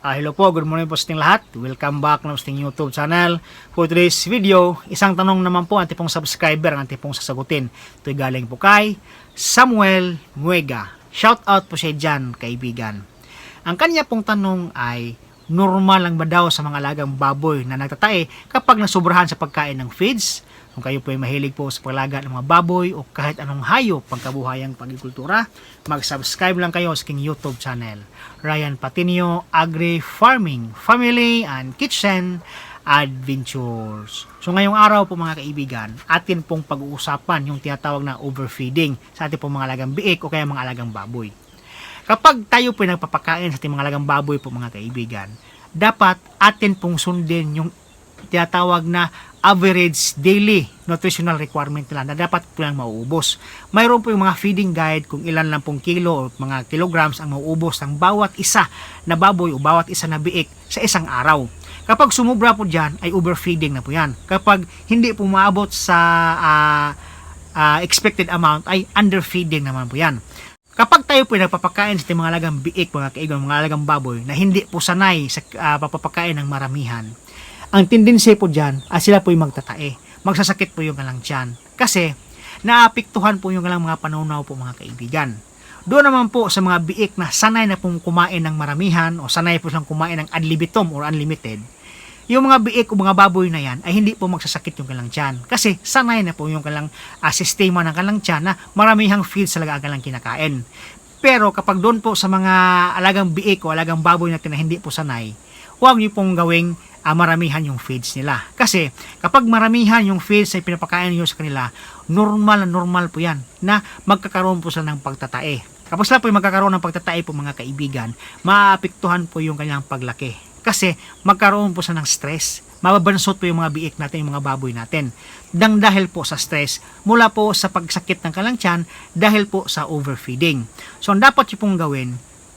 Ah, hello po, good morning po sa ating lahat. Welcome back na sa ating YouTube channel. For today's video, isang tanong naman po ang ating pong subscriber ang ating pong sasagutin. Ito'y galing po kay Samuel Muega. Shout out po siya dyan, kaibigan. Ang kanya pong tanong ay, normal lang ba daw sa mga alagang baboy na nagtatae kapag nasubrahan sa pagkain ng feeds? Kung kayo po ay mahilig po sa paglaga ng mga baboy o kahit anong hayop pangkabuhayang pagkikultura, mag-subscribe lang kayo sa aking YouTube channel. Ryan Patinio Agri Farming, Family and Kitchen Adventures. So ngayong araw po mga kaibigan, atin pong pag-uusapan yung tinatawag na overfeeding sa ating pong mga alagang biik o kaya mga alagang baboy. Kapag tayo po nagpapakain sa ating mga alagang baboy po mga kaibigan, dapat atin pong sundin yung tinatawag na average daily nutritional requirement nila na dapat po lang mauubos. Mayroon po yung mga feeding guide kung ilan lang pong kilo o mga kilograms ang mauubos ng bawat isa na baboy o bawat isa na biik sa isang araw. Kapag sumubra po dyan, ay overfeeding na po yan. Kapag hindi po maabot sa ah, ah, expected amount, ay underfeeding naman po yan. Kapag tayo po ay nagpapakain sa mga alagang biik, mga kaibigan, mga alagang baboy, na hindi po sanay sa ah, papapakain ng maramihan, ang tendency po dyan, ah, sila po yung magtatae. Magsasakit po yung kalang tiyan. Kasi, naapektuhan po yung kalang mga panunaw po mga kaibigan. Doon naman po sa mga biik na sanay na pong kumain ng maramihan o sanay po silang kumain ng ad libitum or unlimited, yung mga biik o mga baboy na yan ay hindi po magsasakit yung kalang tiyan. Kasi sanay na po yung kalang ah, sistema ng kalang tiyan na maramihang feeds talaga ang kalang kinakain. Pero kapag doon po sa mga alagang biik o alagang baboy natin na hindi po sanay, huwag niyo pong gawing ah, maramihan yung feeds nila. Kasi kapag maramihan yung feeds na pinapakain niyo sa kanila, normal na normal po yan na magkakaroon po sila ng pagtatae. Kapag sila po yung magkakaroon ng pagtatae po mga kaibigan, maapektuhan po yung kanyang paglaki. Kasi magkaroon po sila ng stress. Mababansot po yung mga biik natin, yung mga baboy natin. Dang dahil po sa stress, mula po sa pagsakit ng kalang tiyan, dahil po sa overfeeding. So, ang dapat yung pong gawin,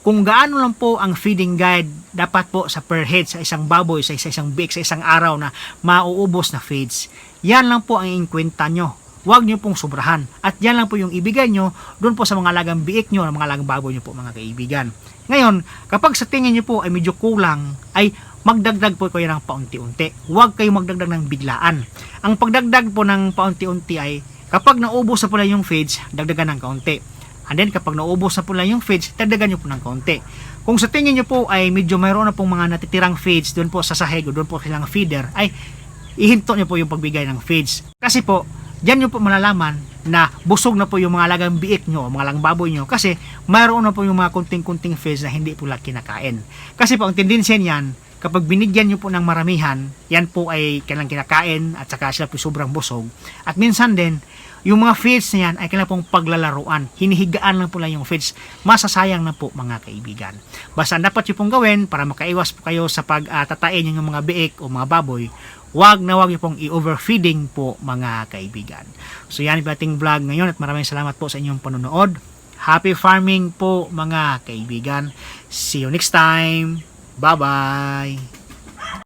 kung gaano lang po ang feeding guide dapat po sa per head sa isang baboy, sa isang biik, sa isang araw na mauubos na feeds. Yan lang po ang inkwenta nyo. Huwag nyo pong sobrahan. At yan lang po yung ibigay nyo doon po sa mga lagang biik nyo, mga lagang baboy nyo po mga kaibigan. Ngayon, kapag sa tingin nyo po ay medyo kulang, ay magdagdag po kayo ng paunti-unti. Huwag kayo magdagdag ng biglaan. Ang pagdagdag po ng paunti-unti ay kapag naubos na po lang yung feeds, dagdagan ng kaunti. And then kapag naubos na po lang yung feeds, dagdagan nyo po ng kaunti. Kung sa tingin nyo po ay medyo mayroon na pong mga natitirang feeds doon po sa sahig o doon po silang feeder, ay ihinto nyo po yung pagbigay ng feeds. Kasi po, Diyan nyo po malalaman na busog na po yung mga lagang biik nyo, mga lagang baboy nyo kasi mayroon na po yung mga kunting-kunting feeds na hindi po lang kinakain. Kasi po ang tendensya niyan, kapag binigyan nyo po ng maramihan, yan po ay kailang kinakain at saka sila po sobrang busog. At minsan din, yung mga feeds na yan ay kailangan pong paglalaruan. Hinihigaan lang po lang yung feeds. Masasayang na po mga kaibigan. Basta dapat nyo pong gawin para makaiwas po kayo sa pagtatain uh, yung mga biik o mga baboy, wag na wag niyo pong i-overfeeding po mga kaibigan. So yan yung ating vlog ngayon at maraming salamat po sa inyong panonood. Happy farming po mga kaibigan. See you next time. Bye-bye.